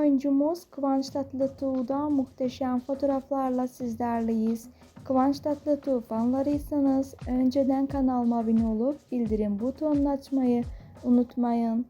oyuncumuz Kıvanç Tatlıtuğ'da muhteşem fotoğraflarla sizlerleyiz. Kıvanç Tatlıtuğ fanlarıysanız önceden kanalıma abone olup bildirim butonunu açmayı unutmayın.